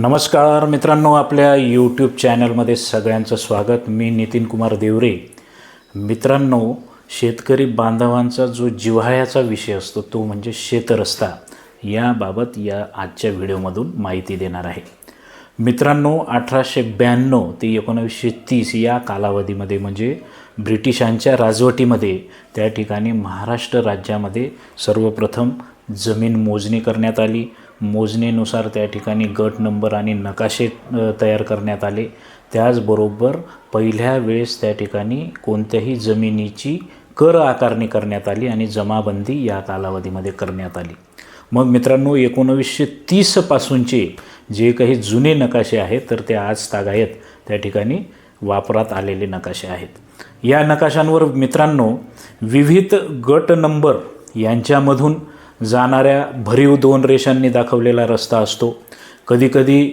नमस्कार मित्रांनो आपल्या यूट्यूब चॅनलमध्ये सगळ्यांचं स्वागत. मी नितीन कुमार देवरे. मित्रांनो शेतकरी बांधवांचा जो जिव्हाळ्याचा विषय असतो तो म्हणजे शेतरस्ता. याबाबत या आजच्या व्हिडिओमधून माहिती देणार आहे. मित्रांनो अठराशे ब्याण्णव ते एकोणावीसशे तीस या कालावधीमध्ये म्हणजे ब्रिटिशांच्या राजवटीमध्ये त्या ठिकाणी महाराष्ट्र राज्यामध्ये सर्वप्रथम जमीन मोजणी करण्यात आली. मोजणीनुसार त्या ठिकाणी गट नंबर आणि नकाशे तयार करण्यात आले. त्याचबरोबर पहिल्या वेळेस त्या ठिकाणी कोणत्याही जमिनीची कर आकारणी करण्यात आली आणि जमाबंदी या कालावधीमध्ये करण्यात आली. मग मित्रांनो एकोणवीसशे तीसपासूनचे जे काही जुने नकाशे आहेत तर ते आज तागायत त्या ठिकाणी वापरात आलेले नकाशे आहेत. या नकाशांवर मित्रांनो विविध गट नंबर यांच्यामधून जाणाऱ्या भरीव दोन रेषांनी दाखवलेला रस्ता असतो. कधीकधी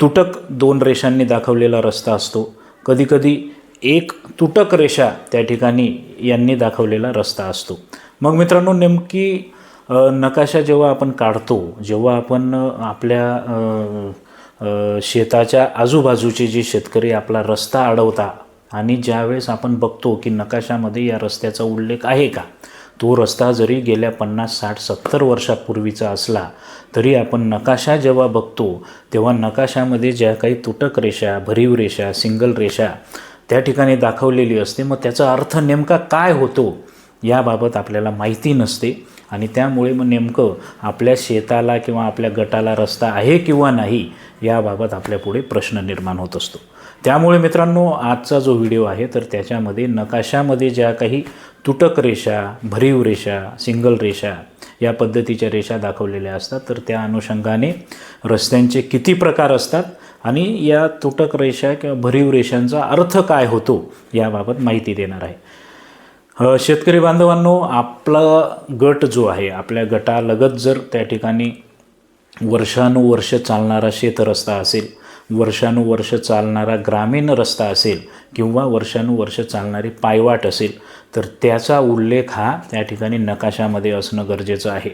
तुटक दोन रेषांनी दाखवलेला रस्ता असतो. कधीकधी एक तुटक रेषा त्या ठिकाणी यांनी दाखवलेला रस्ता असतो. मग मित्रांनो नेमकी नकाशा जेव्हा आपण काढतो जेव्हा आपण आपल्या शेताच्या आजूबाजूचे जे शेतकरी आपला रस्ता अडवता आणि ज्यावेळेस आपण बघतो की नकाशामध्ये या रस्त्याचा उल्लेख आहे का तो रस्ता जरी गेल्या पन्नास साठ सत्तर वर्षापूर्वीचा असला तरी आपण नकाशा जेव्हा बघतो तेव्हा नकाशामध्ये ज्या काही तुटक रेषा भरीव रेषा सिंगल रेषा त्या ठिकाणी दाखवलेली असते मग त्याचा अर्थ नेमका काय होतो याबाबत आपल्याला माहिती नसते आणि त्यामुळे मग नेमकं आपल्या शेताला किंवा आपल्या गटाला रस्ता आहे किंवा नाही याबाबत आपल्यापुढे प्रश्न निर्माण होत असतो. त्यामुळे मित्रांनो आजचा जो व्हिडिओ आहे तर त्याच्यामध्ये नकाशामध्ये ज्या काही तुटक रेषा भरीव रेषा सिंगल रेषा या पद्धतीच्या रेषा दाखवलेल्या असतात. तर त्या अनुषंगाने रस्त्यांचे किती प्रकार असतात आणि या तुटक रेषा किंवा भरीव रेषांचा अर्थ काय होतो याबाबत माहिती देणार आहे. शेतकरी बांधवांनो आपला गट जो आहे आपल्या गटालगत जर त्या ठिकाणी वर्षानुवर्ष चालणारा शेतरस्ता असेल वर्षानुवर्ष चालणारा ग्रामीण रस्ता असेल किंवा वर्षानुवर्ष चालणारी पायवाट असेल तर त्याचा उल्लेख हा त्या ठिकाणी नकाशामध्ये असणं गरजेचं आहे.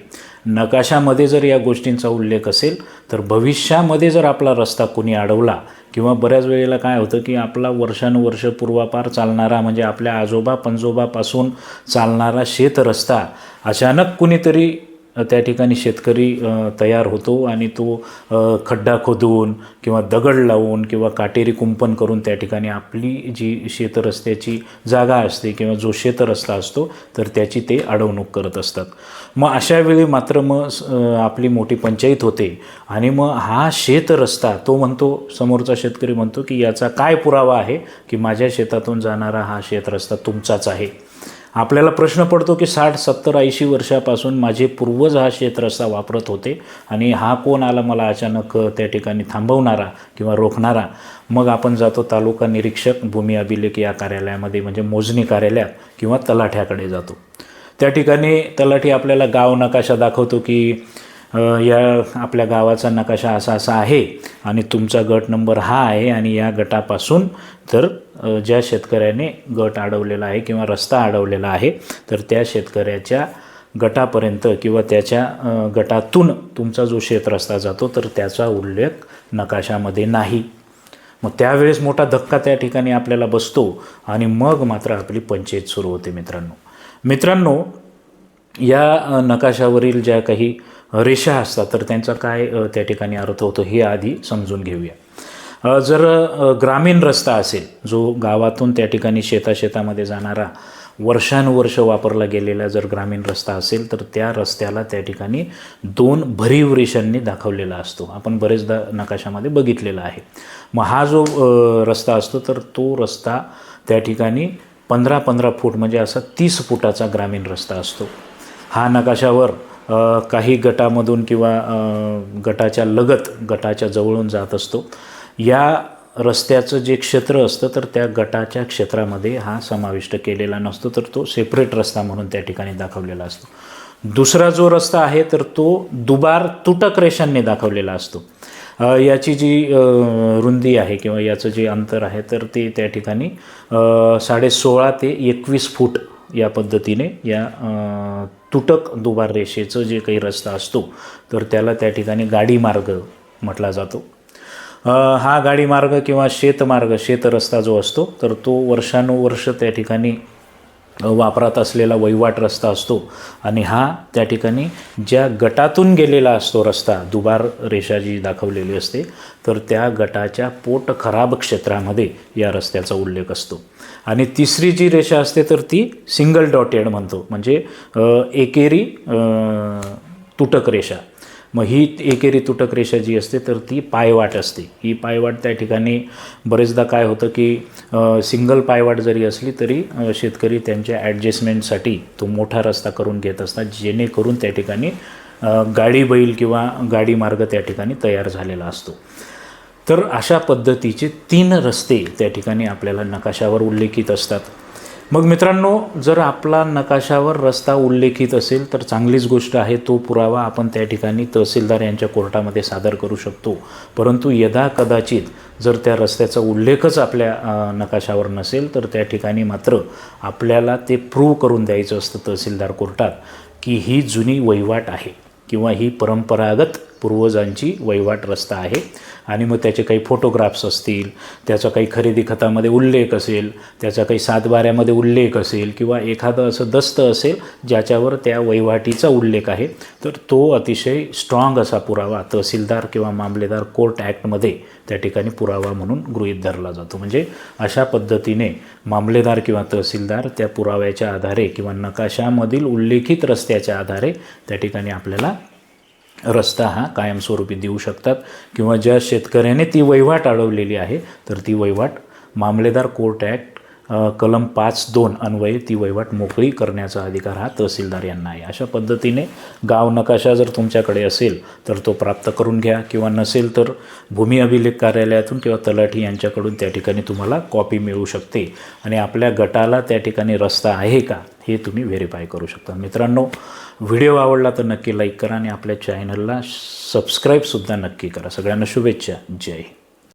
नकाशामध्ये जर या गोष्टींचा उल्लेख असेल तर भविष्यामध्ये जर आपला रस्ता कोणी अडवला किंवा बऱ्याच वेळेला काय होतं की आपला वर्षानुवर्ष पूर्वापार चालणारा म्हणजे आपल्या आजोबा पंजोबापासून चालणारा शेतरस्ता अचानक कुणीतरी त्या ठिकाणी शेतकरी तयार होतो आणि तो खड्डा खोदून किंवा दगड लावून किंवा काटेरी कुंपण करून त्या ठिकाणी आपली जी शेतरस्त्याची जागा असते किंवा जो शेतरस्ता असतो तर त्याची ते अडवणूक करत असतात. मग अशा वेळी मात्र मग स- आपली मोठी पंचायत होते आणि मग हा शेतरस्ता तो म्हणतो समोरचा शेतकरी म्हणतो की याचा काय पुरावा आहे की माझ्या शेतातून जाणारा हा शेतरस्ता तुमचाच आहे? आपल्याला प्रश्न पडतो की साठ सत्तर ऐंशी वर्षापासून माझे पूर्वज हा शेतरस्ता वापरत होते आणि हा कोण आला मला अचानक त्या ठिकाणी थांबवणारा किंवा रोखणारा? मग आपण जातो तालुका निरीक्षक भूमी अभिलेख या कार्यालयामध्ये म्हणजे मोजणी कार्यालयात किंवा तलाठ्याकडे जातो. त्या ठिकाणी तलाठी आपल्याला गाव नकाशा दाखवतो की या आपल्या गावाचा नकाशा असा असा आहे आणि तुमचा गट नंबर हा आहे आणि या गटापासून तर ज्या शेतकऱ्याने गट अडवलेला आहे किंवा रस्ता अडवलेला आहे तर त्या शेतकऱ्याच्या गटापर्यंत किंवा त्याच्या गटातून तुमचा जो शेतरस्ता जातो तर त्याचा उल्लेख नकाशामध्ये नाही. मग त्यावेळेस मोठा धक्का त्या ठिकाणी आपल्याला बसतो आणि मग मात्र आपली पंचायत सुरू होते मित्रांनो. मित्रांनो या नकाशावरील ज्या काही रेषा असतात तर त्यांचा काय त्या ठिकाणी अर्थ होतो हे आधी समजून घेऊया. जर ग्रामीण रस्ता असेल जो गावातून त्या ठिकाणी शेताशेतामध्ये जाणारा वर्षानुवर्ष वापरला गेलेला जर ग्रामीण रस्ता असेल तर त्या रस्त्याला त्या ठिकाणी दोन भरीव रेषांनी दाखवलेला असतो. आपण बरेचदा नकाशामध्ये बघितलेला आहे. मग हा जो रस्ता असतो तर तो रस्ता त्या ठिकाणी पंधरा पंधरा फूट म्हणजे असा तीस फुटाचा ग्रामीण रस्ता असतो. हा नकाशावर काही गटामधून किंवा गटाच्या लगत गटाच्या जवळून जात असतो. या रस्त्याचं जे क्षेत्र असतं तर त्या गटाच्या क्षेत्रामध्ये हा समाविष्ट केलेला नसतो तर तो सेपरेट रस्ता म्हणून त्या ठिकाणी दाखवलेला असतो. दुसरा जो रस्ता आहे तर तो दुबार तुटक रेषांनी दाखवलेला असतो. याची जी रुंदी आहे किंवा याचं जे अंतर आहे तर ते त्या ठिकाणी साडेसोळा साडे सोळा ते एकवीस फूट या पद्धतीने या तुटक दुबार रेषेचं जे काही रस्ता असतो तर त्याला त्या ठिकाणी गाडी मार्ग म्हटला जातो. हा गाडीमार्ग किंवा शेतमार्ग शेतरस्ता जो असतो तर तो वर्षानुवर्ष त्या ठिकाणी वापरात असलेला वहिवाट रस्ता असतो. आणि हा त्या ठिकाणी ज्या गटातून गेलेला असतो रस्ता दुबार रेषा जी दाखवलेली असते तर त्या गटाच्या पोट खराब क्षेत्रामध्ये या रस्त्याचा उल्लेख असतो. आणि तिसरी जी रेषा असते तर ती सिंगल डॉटेड म्हणतो. म्हणजे एकेरी तुटक रेषा. मग ही एकेरी तुटक रेषा जी असते तर ती पायवाट असते. ही पायवाट त्या ठिकाणी बरेचदा काय होतं की सिंगल पायवाट जरी असली तरी शेतकरी त्यांच्या ॲडजस्टमेंटसाठी तो मोठा रस्ता करून घेत असतात जेणेकरून त्या ठिकाणी गाडी बैल किंवा गाडी मार्ग त्या ठिकाणी तयार झालेला असतो. तर अशा पद्धतीचे तीन रस्ते त्या ठिकाणी आपल्याला नकाशावर उल्लेखित असतात. मग मित्रांनो जर आपला नकाशावर रस्ता उल्लेखित असेल तर चांगलीच गोष्ट आहे तो पुरावा आपण त्या ठिकाणी तहसीलदार यांच्या कोर्टामध्ये सादर करू शकतो. परंतु यदा कदाचित जर त्या रस्त्याचा उल्लेखच आपल्या नकाशावर नसेल तर त्या ठिकाणी मात्र आपल्याला ते प्रूव्ह करून द्यायचं असतं तहसीलदार कोर्टात की ही जुनी वहिवाट आहे किंवा ही परंपरागत पूर्वजांची वहिवाट रस्ता आहे. आणि मग त्याचे काही फोटोग्राफ्स असतील त्याचा काही खरेदी खतामध्ये उल्लेख असेल त्याचा काही सातबाऱ्यामध्ये उल्लेख असेल किंवा एखादं असं दस्त असेल ज्याच्यावर त्या वहिवाटीचा उल्लेख आहे तर तो अतिशय स्ट्रॉंग असा पुरावा तहसीलदार किंवा मामलेदार कोर्ट ॲक्टमध्ये त्या ठिकाणी पुरावा म्हणून गृहीत धरला जातो. म्हणजे अशा पद्धतीने मामलेदार किंवा तहसीलदार त्या पुराव्याच्या आधारे किंवा नकाशामधील उल्लेखित रस्त्याच्या आधारे त्या ठिकाणी आपल्याला रस्ता हा कायमस्वरूपी देऊ शकतात. किंवा ज्या शेतकऱ्याने ती वहिवाट अडवलेली आहे तर ती वहिवाट मामलेदार कोर्ट ॲक्ट कलम पाच दोन अन्वये ती वहिवाट मोकळी करण्याचा अधिकार हा तहसीलदार यांना आहे. अशा पद्धतीने गाव नकाशा जर तुमच्याकडे असेल तर तो प्राप्त करून घ्या. किंवा नसेल तर भूमी अभिलेख कार्यालयातून किंवा तलाठी यांच्याकडून त्या ठिकाणी तुम्हाला कॉपी मिळू शकते. आणि आपल्या गटाला त्या ठिकाणी रस्ता आहे का? हे तुम्ही व्हेरीफाय करू शकता. मित्रांनो व्हिडिओ आवडला तर नक्की लाईक करा आणि आपल्या चॅनलला सबस्क्राईबसुद्धा नक्की करा. सगळ्यांना शुभेच्छा. जय हिंद.